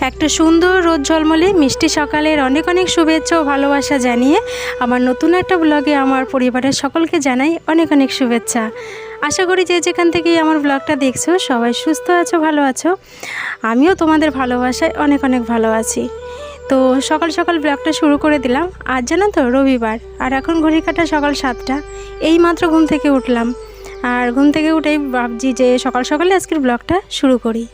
একটা সুন্দর রোদ ঝলমলে, মিষ্টি সকালের অনেক অনেক শুভেচ্ছা ও ভালোবাসা জানিয়ে আমার নতুন একটা ব্লগে আমার পরিবারের সকলকে জানাই অনেক অনেক শুভেচ্ছা। আশা করি যে যেখান থেকেই আমার ব্লগটা দেখছ, সবাই সুস্থ আছো, ভালো আছো। আমিও তোমাদের ভালোবাসায় অনেক অনেক ভালো আছি। তো সকাল সকাল ব্লগটা শুরু করে দিলাম। আজ জানো তো, রবিবার। আর এখন ঘড়ি কাটা সকাল সাতটা। এই মাত্র ঘুম থেকে উঠলাম। আর ঘুম থেকে উঠেই ভাবছি যে সকাল সকালে আজকের ব্লগটা শুরু করি।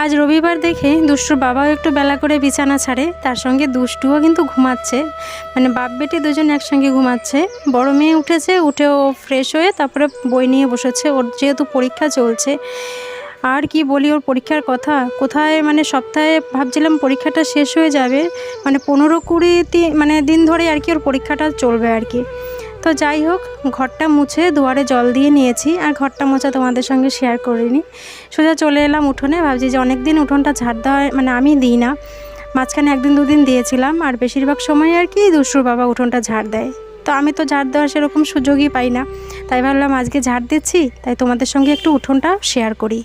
আজ রবিবার দেখে দুষ্টুর বাবাও একটু বেলা করে বিছানা ছাড়ে, তার সঙ্গে দুষ্টুও কিন্তু ঘুমাচ্ছে। মানে বাপ বেটি দুজন একসঙ্গে ঘুমাচ্ছে। বড় মেয়ে উঠেছে, উঠে ও ফ্রেশ হয়ে তারপরে বই নিয়ে বসেছে। ওর যেহেতু পরীক্ষা চলছে, আর কি বলি ওর পরীক্ষার কথা? কোথায় মানে সপ্তাহে ভাবছিলাম পরীক্ষাটা শেষ হয়ে যাবে মানে পনেরো কুড়ি মানে দিন ধরে আর কি ওর পরীক্ষাটা চলবে আর কি। তো যাই হোক, ঘরটা মুছে দুয়ারে জল দিয়ে নিয়েছি আর ঘরটা মোছা তোমাদের সঙ্গে শেয়ার করিনি। সোজা চলে এলাম উঠোনে, ভাবছি যে অনেক দিন উঠোনটা ঝাড় দেওয়া মানে আমি দিই না। মাঝখানে একদিন দুদিন দিয়েছিলাম আর বেশিরভাগ সময় আর কি দুষ্টুর বাবা উঠোনটা ঝাড় দেয়। তো আমি তো ঝাড় দেওয়ার সেরকম সুযোগই পাই না। তাই ভাবলাম আজকে ঝাড় দিচ্ছি, তাই তোমাদের সঙ্গে একটু উঠোনটা শেয়ার করি।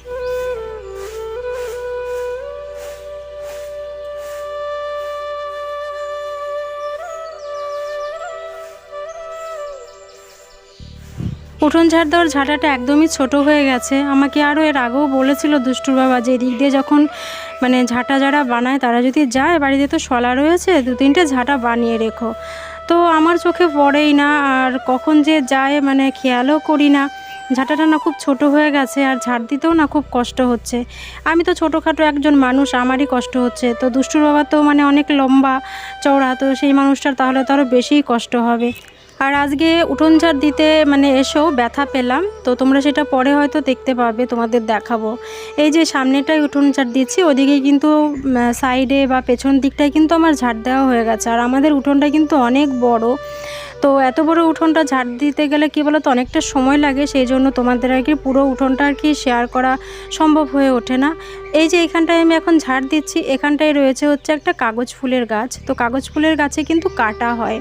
উঠোন ঝাড় দেওয়ার ঝাঁটাটা একদমই ছোট হয়ে গেছে। আমাকে আরও এর আগেও বলেছিল দুষ্টুর বাবা যে, এদিক দিয়ে যখন মানে ঝাঁটা যারা বানায়, তারা যদি যায়, বাড়িতে তো শলা রয়েছে, দু তিনটে ঝাঁটা বানিয়ে রেখো। তো আমার চোখে পড়েই না, আর কখন যে যায় মানে খেয়ালও করি না। ঝাঁটাটা না খুব ছোট হয়ে গেছে, আর ঝাড় দিতেও না খুব কষ্ট হচ্ছে। আমি তো ছোটোখাটো একজন মানুষ, আমারই কষ্ট হচ্ছে। তো দুষ্টুর বাবা তো মানে অনেক লম্বা চওড়া, তো সেই মানুষটার তাহলে তো আরও বেশিই কষ্ট হবে। আর আজকে উঠোন ঝাড় দিতে মানে এসেও ব্যথা পেলাম, তো তোমরা সেটা পরে হয়তো দেখতে পাবে, তোমাদের দেখাবো। এই যে সামনেটাই উঠোন ঝাড় দিচ্ছি, ওদিকে কিন্তু সাইডে বা পেছন দিকটায় কিন্তু আমার ঝাড় দেওয়া হয়ে গেছে। আর আমাদের উঠোনটা কিন্তু অনেক বড়, তো এত বড় উঠোনটা ঝাড় দিতে গেলে কী বলো তো অনেকটা সময় লাগে, সেই জন্য তোমাদের আর কি পুরো উঠোনটা আর কি শেয়ার করা সম্ভব হয়ে ওঠে না। এই যে এখানটায় আমি এখন ঝাড় দিচ্ছি, এখানটায় রয়েছে হচ্ছে একটা কাগজ ফুলের গাছ। তো কাগজ ফুলের গাছে কিন্তু কাটা হয়।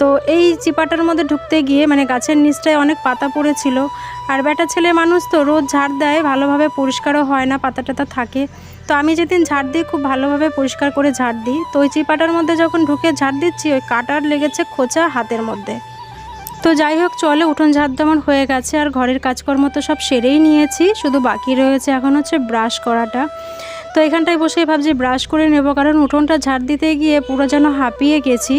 তো এই চিপাটার মধ্যে ঢুকতে গিয়ে মানে গাছের নিচটায় অনেক পাতা পড়েছিল। আর বেটা ছেলে মানুষ তো রোজ ঝাড় দেয়, ভালোভাবে পরিষ্কারও হয় না, পাতা টাতা থাকে। তো আমি যেদিন ঝাড় দিই খুব ভালোভাবে পরিষ্কার করে ঝাড় দিই, তো ওই চিপাটার মধ্যে যখন ঢুকে ঝাড় দিচ্ছি, ওই কাটার লেগেছে খোঁচা হাতের মধ্যে। তো যাই হোক, চলে উঠোন ঝাড় আমার হয়ে গেছে, আর ঘরের কাজকর্ম তো সব সেরেই নিয়েছি, শুধু বাকি রয়েছে এখন হচ্ছে ব্রাশ করাটা। তো এখানটায় বসেই ভাবছি ব্রাশ করে নেব, কারণ উঠোনটা ঝাড় দিতে গিয়ে পুরো যেন হাঁপিয়ে গেছি।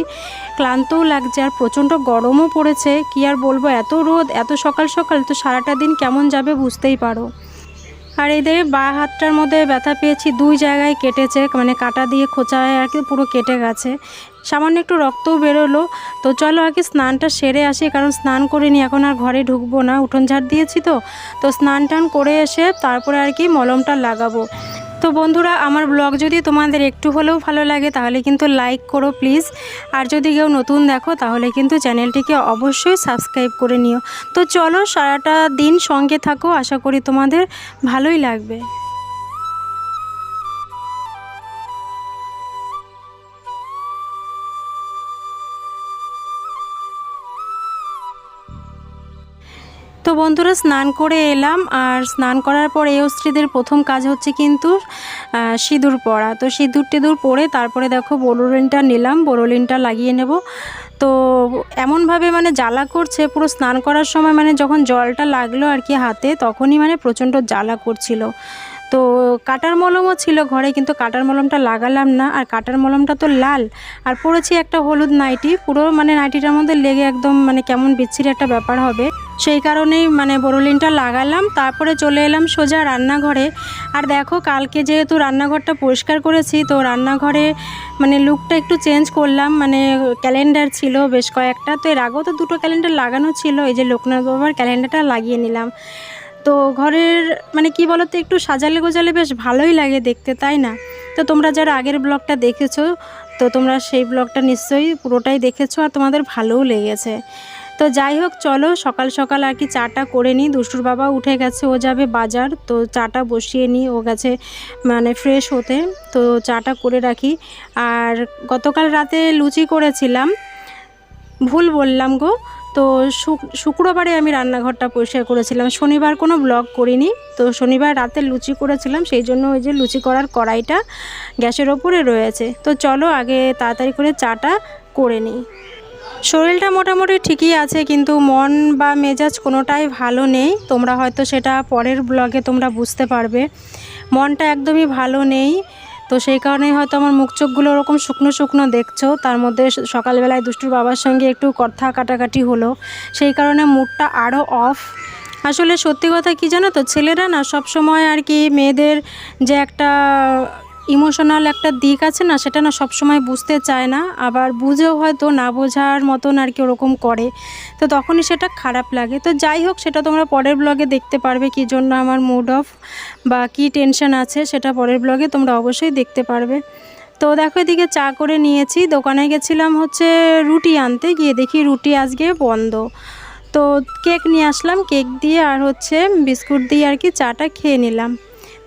ক্লান্তও লাগছে আর প্রচণ্ড গরমও পড়েছে। কি আর বলব, এত রোদ, এত সকাল সকাল, তো সারাটা দিন কেমন যাবে বুঝতেই পারো। আর এই দেখে বা হাতটার মধ্যে ব্যথা পেয়েছি, দুই জায়গায় কেটেছে মানে কাটা দিয়ে খোঁচায় আর কি পুরো কেটে গেছে। সামান্য একটু রক্তও বেরোলো, তো চলো আগে স্নানটা সেরে আসি, কারণ স্নান করিনি, এখন আর ঘরে ঢুকবো না। উঠোন ঝাড় দিয়েছি তো তো স্নান টান করে এসে তারপরে আর কি মলমটা লাগাবো। তো বন্ধুরা, আমার ব্লগ যদি তোমাদের একটু হলেও ভালো লাগে, তাহলে কিন্তু লাইক করো প্লিজ। আর যদি কেউ নতুন দেখো, তাহলে কিন্তু চ্যানেলটিকে অবশ্যই সাবস্ক্রাইব করে নিও। তো চলো, সারাটা দিন সঙ্গে থাকো, আশা করি তোমাদের ভালোই লাগবে। তো বন্ধুরা স্নান করে এলাম, আর স্নান করার পর এই স্ত্রীদের প্রথম কাজ হচ্ছে কিন্তু সিঁদুর পরা। তো সিঁদুর টিঁদুর পরে তারপরে দেখো বোরোলিনটা নিলাম, বোরোলিনটা লাগিয়ে নেব। তো এমনভাবে মানে জ্বালা করছে, পুরো স্নান করার সময় মানে যখন জলটা লাগল আর কি হাতে, তখনই মানে প্রচণ্ড জ্বালা করছিল। তো কাটার মলমও ছিল ঘরে, কিন্তু কাটার মলমটা লাগালাম না, আর কাটার মলমটা তো লাল। আর পরেছি একটা হলুদ নাইটি, পুরো মানে নাইটিটার মধ্যে লেগে একদম মানে কেমন বিচ্ছিরি একটা ব্যাপার হবে। সেই কারণেই মানে বোরোলিনটা লাগালাম, তারপরে চলে এলাম সোজা রান্নাঘরে। আর দেখো, কালকে যেহেতু রান্নাঘরটা পরিষ্কার করেছি, তো রান্নাঘরে মানে লুকটা একটু চেঞ্জ করলাম। মানে ক্যালেন্ডার ছিল বেশ কয়েকটা, তো এর আগেও তো দুটো ক্যালেন্ডার লাগানো ছিল, এই যে লোকনাথ বাবার ক্যালেন্ডারটা লাগিয়ে নিলাম। তো ঘরের মানে কি বলতো, একটু সাজালে গোজালে বেশ ভালোই লাগে দেখতে, তাই না? তো তোমরা যারা আগের ব্লগটা দেখেছ, তো তোমরা সেই ব্লগটা নিশ্চয়ই পুরোটাই দেখেছ আর তোমাদের ভালোও লেগেছে। তো যাই হোক, চলো সকাল সকাল আর কি চাটা করে নিই। দুষ্টুর বাবা উঠে গেছে, ও যাবে বাজার, তো চাটা বসিয়ে নিই। ও গেছে মানে ফ্রেশ হতে, তো চাটা করে রাখি। আর গতকাল রাতে লুচি করেছিলাম, ভুল বললাম গো তো শুক- শুক্রবারে আমি রান্নাঘরটা পরিষ্কার করেছিলাম। শনিবার কোনো ব্লগ করিনি। তো শনিবার রাতে লুচি করেছিলাম, সেই জন্য ওই যে লুচি করার কড়াইটা গ্যাসের ওপরে রয়েছে। তো চলো আগে তাড়াতাড়ি করে চাটা করে নিই। শরীরটা মোটামুটি ঠিকই আছে, কিন্তু মন বা মেজাজ কোনোটাই ভালো নেই। তোমরা হয়তো সেটা পরের ব্লগে তোমরা বুঝতে পারবে। মনটা একদমই ভালো নেই। তো সেই কারণেই হয়তো আমার মুখ চোখগুলো ওরকম শুকনো শুকনো দেখছ। তার মধ্যে সকালবেলায় দুষ্টুর বাবার সঙ্গে একটু কথা কাটাকাটি হলো। সেই কারণে মুডটা আরও অফ আসলে সত্যি কথা কি জানো তো? ছেলেরা না সব সময় আর কি মেয়েদের যে একটা ইমোশনাল একটা দিক আছে না, সেটা না সব সময় বুঝতে চায় না, আবার বুঝেও হয়তো না বোঝার মতন আর কি ওরকম করে। তো তখনই সেটা খারাপ লাগে। তো যাই হোক, সেটা তোমরা পরের ব্লগে দেখতে পারবে কী জন্য আমার মুড অফ বা কী টেনশন আছে, সেটা পরের ব্লগে তোমরা অবশ্যই দেখতে পারবে। তো দেখো, এদিকে চা করে নিয়েছি। দোকানে গেছিলাম হচ্ছে রুটি আনতে, গিয়ে দেখি রুটি আজকে বন্ধ। তো কেক নিয়ে আসলাম, কেক দিয়ে আর হচ্ছে বিস্কুট দিয়ে আর কি চাটা খেয়ে নিলাম।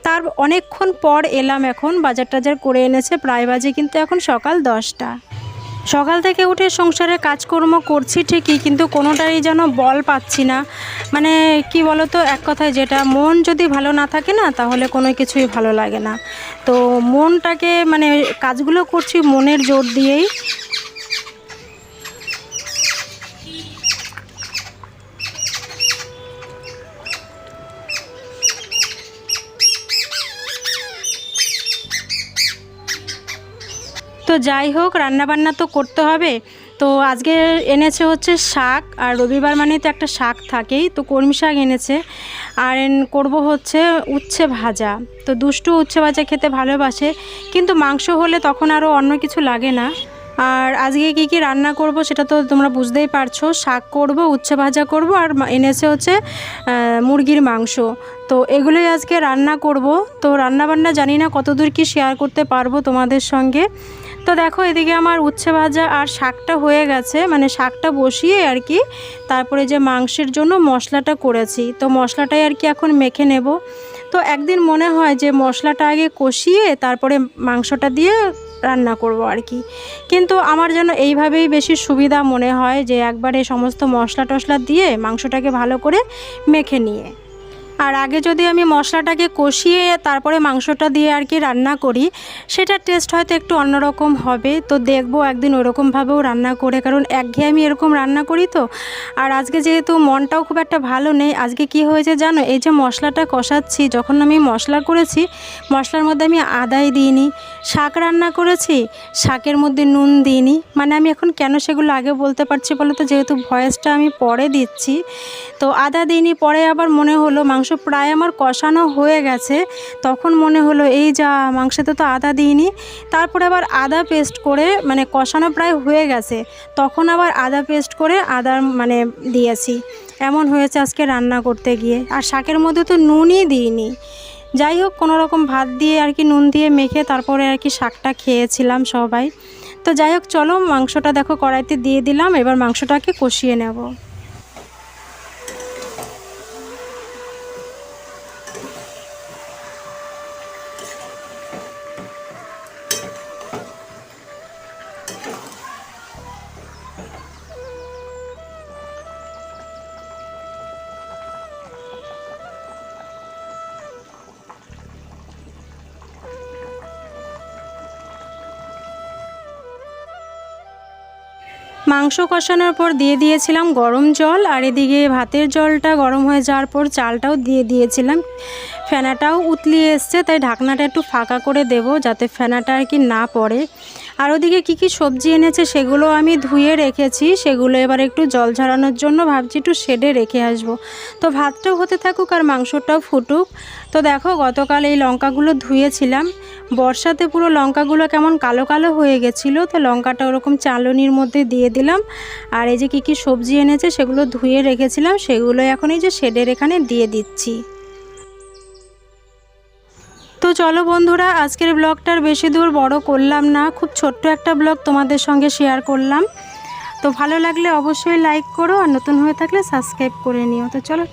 তার অনেকক্ষণ পর এলাম এখন, বাজার টাজার করে এনেছে, প্রায় বাজে কিন্তু এখন সকাল দশটা। সকাল থেকে উঠে সংসারে কাজকর্ম করছি ঠিকই, কিন্তু কোনোটাই যেন বল পাচ্ছি না। মানে কি বলতো, এক কথায় যেটা, মন যদি ভালো না থাকে না, তাহলে কোনো কিছুই ভালো লাগে না। তো মনটাকে মানে কাজগুলো করছি মনের জোর দিয়েই। তো যাই হোক, রান্নাবান্না তো করতে হবে। তো আজকে এনেছে হচ্ছে শাক, আর রবিবার মানে তো একটা শাক থাকেই, তো কর্মী শাক এনেছে। আর করব হচ্ছে উচ্ছে ভাজা। তো দুষ্টু উচ্ছে ভাজা খেতে ভালোবাসে, কিন্তু মাংস হলে তখন আরও অন্য কিছু লাগে না। আর আজকে কি কি রান্না করব সেটা তো তোমরা বুঝতেই পারছ। শাক করব, উচ্ছে ভাজা করব, আর এনেছে হচ্ছে মুরগির মাংস। তো এগুলোই আজকে রান্না করব। তো রান্না বান্না জানি না কতদূর কি শেয়ার করতে পারব তোমাদের সঙ্গে। তো দেখো, এদিকে আমার উচ্ছে ভাজা আর শাকটা হয়ে গেছে। মানে শাকটা বসিয়ে আর কি, তারপরে যে মাংসের জন্য মশলাটা করেছি। তো মশলাটাই আর কি এখন মেখে নেব। তো একদিন মনে হয় যে মশলাটা আগে কষিয়ে তারপরে মাংসটা দিয়ে রান্না করব আর কি। কিন্তু আমার যেন এইভাবেই বেশি সুবিধা মনে হয় যে একবারে সমস্ত মশলা টশলা দিয়ে মাংসটাকে ভালো করে মেখে নিয়ে। আর আগে যদি আমি মশলাটাকে কষিয়ে তারপরে মাংসটা দিয়ে আর কি রান্না করি, সেটার টেস্ট হয়তো একটু অন্যরকম হবে। তো দেখব একদিন ওরকমভাবেও রান্না করে, কারণ একঘেয়ে আমি এরকম রান্না করি তো। আর আজকে যেহেতু মনটাও খুব একটা ভালো নেই, আজকে কি হয়েছে জানো? এই যে মশলাটা কষাচ্ছি, যখন আমি মশলা করেছি, মশলার মধ্যে আমি আদাই দিইনি, শাক রান্না করেছি, শাকের মধ্যে নুন দিইনি। মানে আমি এখন কেন সেগুলো আগে বলতে পারছি বলো তো? যেহেতু ভয়েসটা আমি পরে দিচ্ছি। তো আদা দিইনি, পরে আবার মনে হলো মাংস প্রায় আমার কষানো হয়ে গেছে। তখন মনে হলো, এই যা, মাংসতে তো আদা দিইনি। তারপরে আবার আদা পেস্ট করে মানে কষানো প্রায় হয়ে গেছে। তখন আবার আদা পেস্ট করে আদার মানে দিয়েছি। এমন হয়েছে আজকে রান্না করতে গিয়ে। আর শাকের মধ্যে তো নুনই দিইনি। যাই হোক, কোনো রকম ভাত দিয়ে আর কি নুন দিয়ে মেখে তারপরে আর কি শাকটা খেয়েছিলাম সবাই। তো যাই হোক, চলো মাংসটা দেখো, কড়াইতে দিয়ে দিলাম। এবার মাংসটাকে কষিয়ে নেব। মাংস কষানোর পর দিয়ে দিয়েছিলাম গরম জল, আর এদিকে ভাতের জলটা গরম হয়ে যাওয়ার পর চালটাও দিয়ে দিয়েছিলাম। ফেনাটাও উতলিয়ে এসছে, তাই ঢাকনাটা একটু ফাঁকা করে দেব যাতে ফেনাটা আর কি না পড়ে। আর ওদিকে কী কী সবজি এনেছে সেগুলো আমি ধুয়ে রেখেছি, সেগুলো এবার একটু জল ঝরানোর জন্য ভাবছি একটু শেডে রেখে আসব। তো ভাতটাও হতে থাকুক আর মাংসটাও ফুটুক। তো দেখো গতকাল এই লঙ্কাগুলো ধুয়েছিলাম, বর্ষাতে পুরো লঙ্কাগুলো কেমন কালো কালো হয়ে গেছিল, তো লঙ্কাটা ওরকম চালনির মধ্যে দিয়ে দিলাম। আর এই যে কী কী সবজি এনেছে সেগুলো ধুয়ে রেখেছিলাম, সেগুলো এখন এই যে শেডের এখানে দিয়ে দিচ্ছি। চলো বন্ধুরা, আজকের ব্লগটার বেশি দূর বড় করলাম না, খুব ছোট্ট একটা ব্লগ তোমাদের সঙ্গে শেয়ার করলাম। তো ভালো লাগলে অবশ্যই লাইক করো আর নতুন হয়ে থাকলে সাবস্ক্রাইব করে নিও। তো চলো